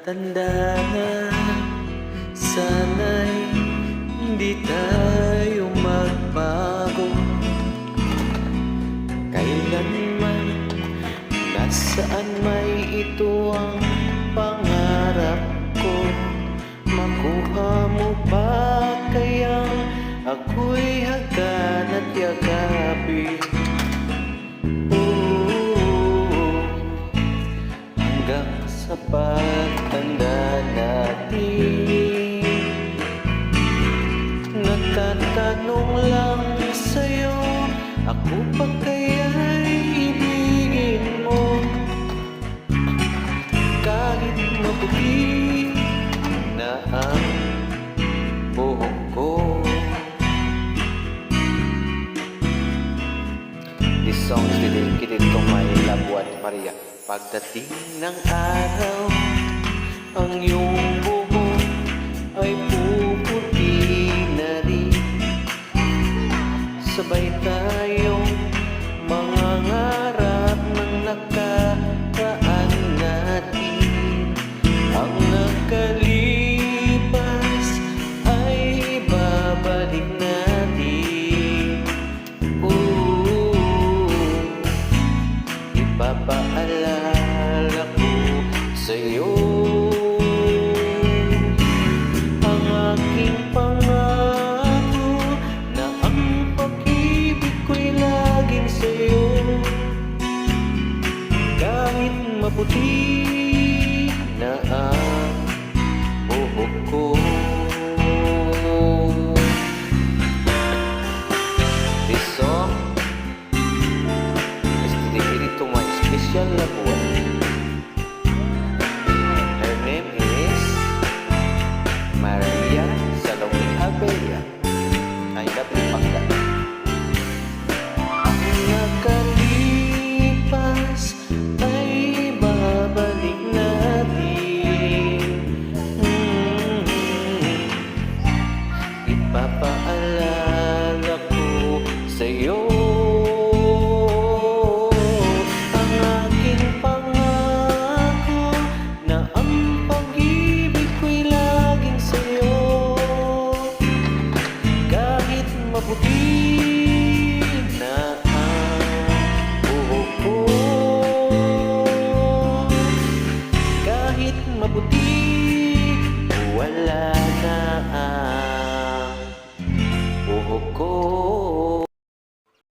tanda na Sana'y hindi tayo magbago. Kailanman Nasaan may ito ang pangarap ko? Makuha mo ba kayang ako'y hagan at yakapin Ako pa kaya'y ibigin mo Kahit maputi na ang buhok ko This song is dedicated to my loved one, Maria. Pagdating ng araw, ang iyong buhok ay puputi ipapaalala ko sa'yo. Ang aking pangako na ang pag-ibig ko'y laging sa'yo. Kahit maputi na ang buhok ko dedicated to my special loved one. Her name is Maria Salome Abella. Ay, dapat pangga. Ang Kahit maputi